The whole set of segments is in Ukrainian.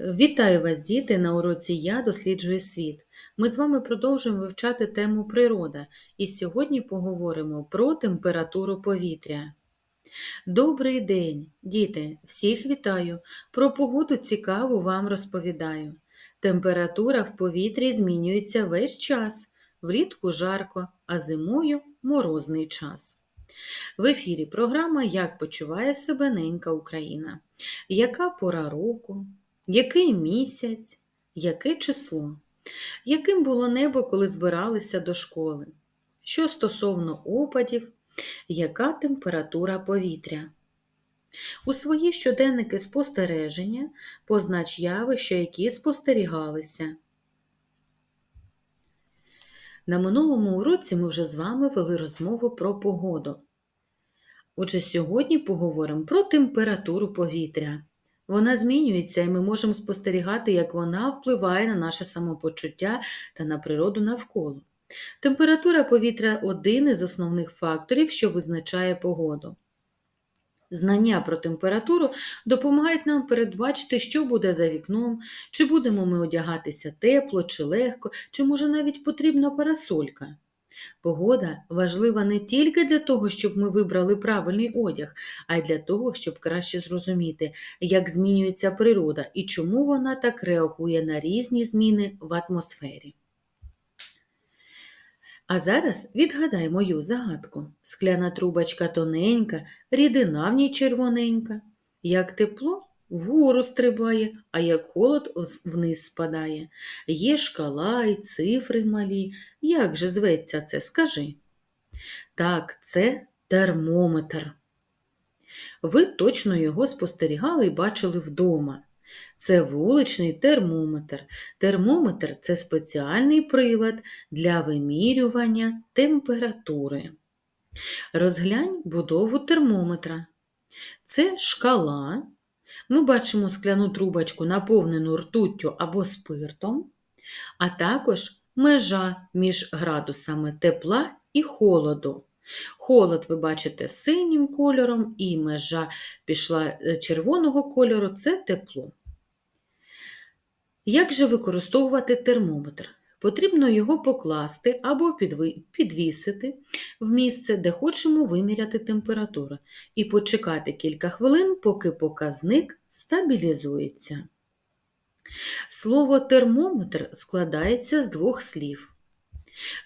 Вітаю вас, діти! На уроці Я досліджую світ. Ми з вами продовжуємо вивчати тему природа, і сьогодні поговоримо про температуру повітря. Добрий день, діти! Всіх вітаю! Про погоду цікаво вам розповідаю. Температура в повітрі змінюється весь час, влітку жарко, а зимою морозний час. В ефірі програма Як почуває себе ненька Україна. Яка пора року? Який місяць, яке число? Яким було небо, коли збиралися до школи? Що стосовно опадів, яка температура повітря? У свої щоденники спостереження познач явища, які спостерігалися. На минулому уроці ми вже з вами вели розмову про погоду. Отже, сьогодні поговоримо про температуру повітря. Вона змінюється, і ми можемо спостерігати, як вона впливає на наше самопочуття та на природу навколо. Температура повітря один із основних факторів, що визначає погоду. Знання про температуру допомагають нам передбачити, що буде за вікном, чи будемо ми одягатися тепло, чи легко, чи може навіть потрібна парасолька. Погода важлива не тільки для того, щоб ми вибрали правильний одяг, а й для того, щоб краще зрозуміти, як змінюється природа і чому вона так реагує на різні зміни в атмосфері. А зараз відгадай мою загадку. Скляна трубочка тоненька, рідина в ній червоненька. Як тепло вгору стрибає, а як холод вниз спадає. Є шкала й цифри малі. Як же зветься це, скажи? Так, це термометр. Ви точно його спостерігали і бачили вдома. Це вуличний термометр. Термометр це спеціальний прилад для вимірювання температури. Розглянь будову термометра. Це шкала, ми бачимо скляну трубочку, наповнену ртуттю або спиртом, а також межа між градусами тепла і холоду. Холод, ви бачите, синім кольором, і межа пішла е, червоного кольору це тепло. Як же використовувати термометр? Потрібно його покласти або підвісити в місце, де хочемо виміряти температуру, і почекати кілька хвилин, поки показник стабілізується. Слово термометр складається з двох слів.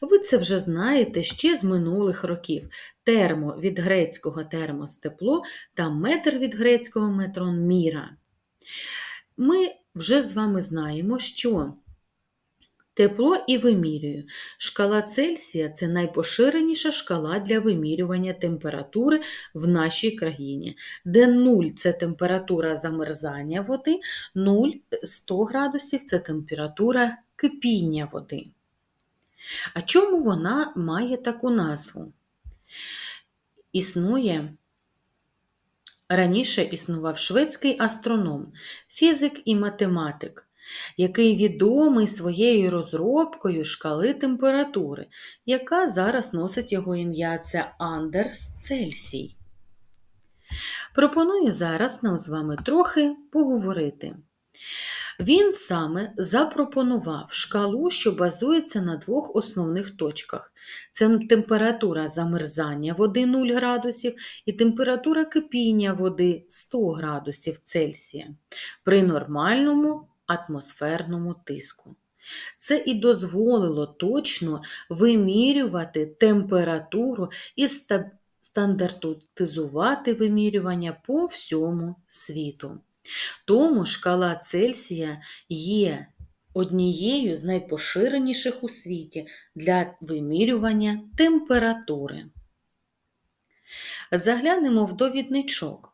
Ви це вже знаєте ще з минулих років. Термо від грецького термос тепло та метр від грецького метрон міра. Ми вже з вами знаємо, що Тепло і вимірюю. Шкала Цельсія це найпоширеніша шкала для вимірювання температури в нашій країні, де 0 це температура замерзання води, 0 100 градусів це температура кипіння води. А чому вона має таку назву? Існує раніше існував шведський астроном, фізик і математик який відомий своєю розробкою шкали температури, яка зараз носить його ім'я це Андерс Цельсій. Пропоную зараз нам з вами трохи поговорити. Він саме запропонував шкалу, що базується на двох основних точках: це температура замерзання води 0 градусів і температура кипіння води 100 градусів Цельсія при нормальному атмосферному тиску. Це і дозволило точно вимірювати температуру і стандартизувати вимірювання по всьому світу. Тому шкала Цельсія є однією з найпоширеніших у світі для вимірювання температури. Заглянемо в довідничок.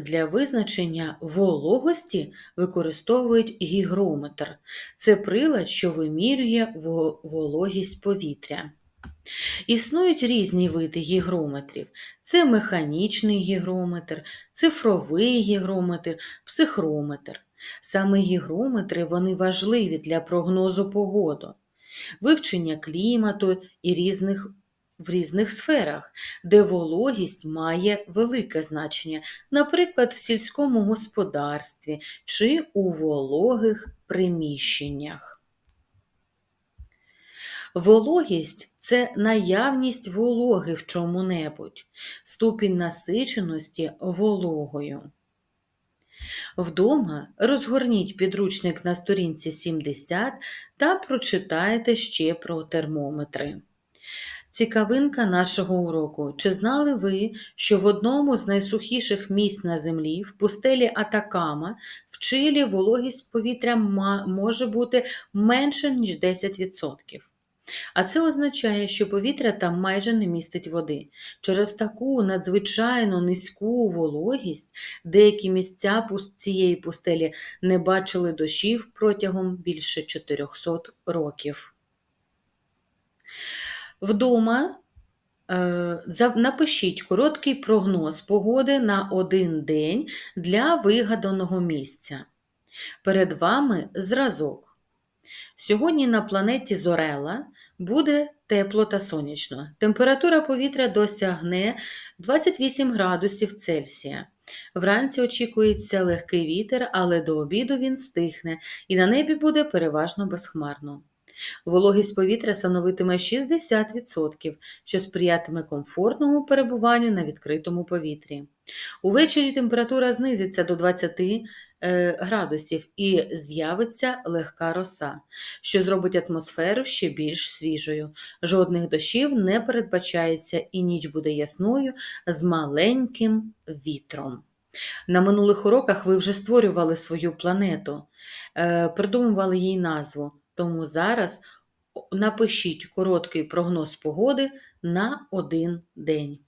Для визначення вологості використовують гігрометр. Це прилад, що вимірює вологість повітря. Існують різні види гігрометрів: це механічний гігрометр, цифровий гігрометр, психрометр. Саме гігрометри вони важливі для прогнозу погоди, вивчення клімату і різних в різних сферах, де вологість має велике значення, наприклад, в сільському господарстві чи у вологих приміщеннях. Вологість це наявність вологи в чому-небудь, ступінь насиченості вологою. Вдома розгорніть підручник на сторінці 70 та прочитайте ще про термометри. Цікавинка нашого уроку. Чи знали ви, що в одному з найсухіших місць на землі, в пустелі Атакама, в Чилі вологість повітря може бути менше, ніж 10%? А це означає, що повітря там майже не містить води. Через таку надзвичайно низьку вологість деякі місця цієї пустелі не бачили дощів протягом більше 400 років. Вдома е, напишіть короткий прогноз погоди на один день для вигаданого місця. Перед вами зразок. Сьогодні на планеті Зорела буде тепло та сонячно. Температура повітря досягне 28 градусів Цельсія. Вранці очікується легкий вітер, але до обіду він стихне і на небі буде переважно безхмарно. Вологість повітря становитиме 60%, що сприятиме комфортному перебуванню на відкритому повітрі. Увечері температура знизиться до 20 е, градусів і з'явиться легка роса, що зробить атмосферу ще більш свіжою. Жодних дощів не передбачається, і ніч буде ясною з маленьким вітром. На минулих уроках ви вже створювали свою планету, е, придумували їй назву. Тому зараз напишіть короткий прогноз погоди на один день.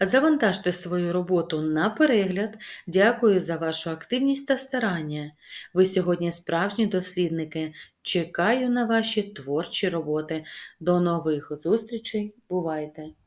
Завантажте свою роботу на перегляд. Дякую за вашу активність та старання. Ви сьогодні справжні дослідники. Чекаю на ваші творчі роботи. До нових зустрічей. Бувайте!